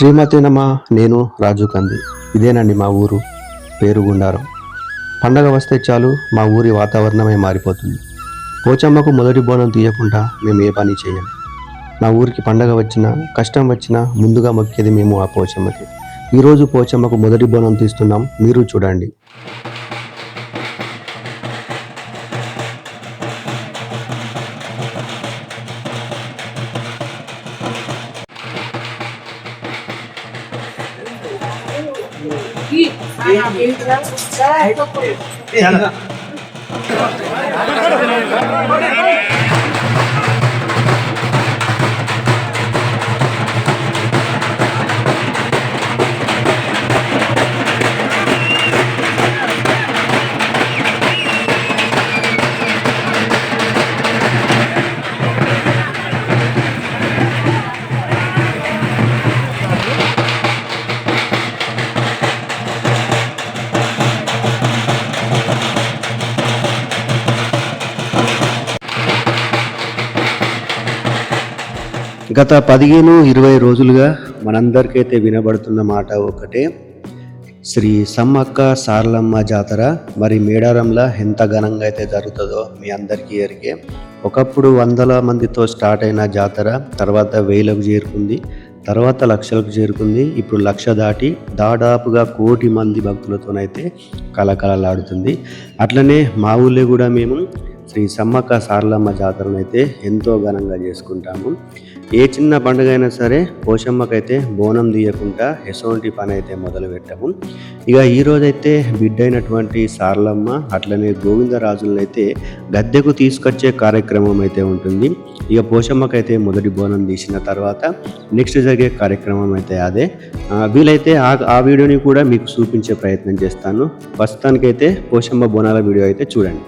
శ్రీమతేనమ్మా నేను రాజు కంది. ఇదేనండి మా ఊరు. పేరు గుండారం. పండగ వస్తే చాలు మా ఊరి వాతావరణమే మారిపోతుంది. పోచమ్మకు మొదటి బోనం తీయకుండా మేము ఏ పని చేయం. మా ఊరికి పండగ వచ్చినా కష్టం వచ్చినా ముందుగా మొక్కేది మేము ఆ పోచమ్మకి. ఈరోజు పోచమ్మకు మొదటి బోనం తీస్తున్నాం. మీరు చూడండి. aquí. Aquí. గత పదిహేను ఇరవై రోజులుగా మనందరికైతే వినబడుతున్న మాట ఒకటే శ్రీ సమ్మక్క సారలమ్మ జాతర మరి మేడారంలో ఎంత ఘనంగా అయితే జరుగుతుందో మీ అందరికీ ఎరిగే. ఒకప్పుడు వందల మందితో స్టార్ట్ అయిన జాతర తర్వాత వేలకు చేరుకుంది తర్వాత లక్షలకు చేరుకుంది ఇప్పుడు లక్ష దాటి దాదాపుగా కోటి మంది భక్తులతోనైతే కలకలలాడుతుంది అట్లనే మా ఊళ్ళో కూడా మేము శ్రీ సమ్మక్క సారలమ్మ జాతరను అయితే ఎంతో ఘనంగా చేసుకుంటాము. ఏ చిన్న పండుగ అయినా సరే పోషమ్మకైతే బోనం తీయకుండా ఎసోంటి పని అయితే మొదలు పెట్టాము. ఇక ఈరోజైతే బిడ్డైనటువంటి సారలమ్మ అట్లనే గోవిందరాజులనైతే అయితే గద్దెకు తీసుకొచ్చే కార్యక్రమం అయితే ఉంటుంది. ఇక పోషమ్మకైతే మొదటి బోనం తీసిన తర్వాత నెక్స్ట్ జరిగే కార్యక్రమం అయితే అదే వీలైతే ఆ ఆ వీడియోని కూడా మీకు చూపించే ప్రయత్నం చేస్తాను. ప్రస్తుతానికైతే పోషమ్మ బోనాల వీడియో అయితే చూడండి.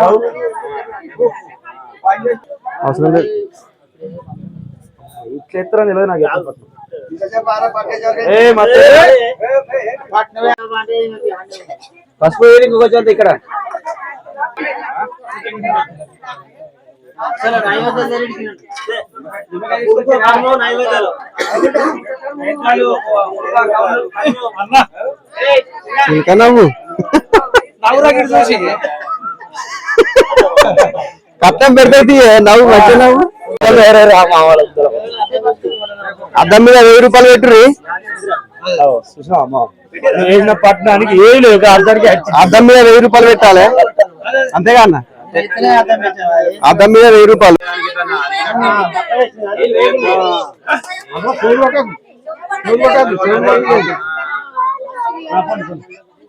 వాళ్ళు అవసరం లేదు. ఇట్లా తెలియదు నాకు ఎట్లా పసుపు వేడి ఇంకొక ఇక్కడ. ఇంకా నవ్వు. చూసి. కట్నం నవ్వు మంచి నవ్వు. అద్దం మీద వెయ్యి రూపాయలు పెట్టుర్రి? వేసిన పట్టణానికి ఏం లేదు అర్థానికి అద్దం మీద వెయ్యి రూపాయలు పెట్టాలి? అంతేగా అన్న? అద్దం మీద వెయ్యి రూపాయలు. ఫోన్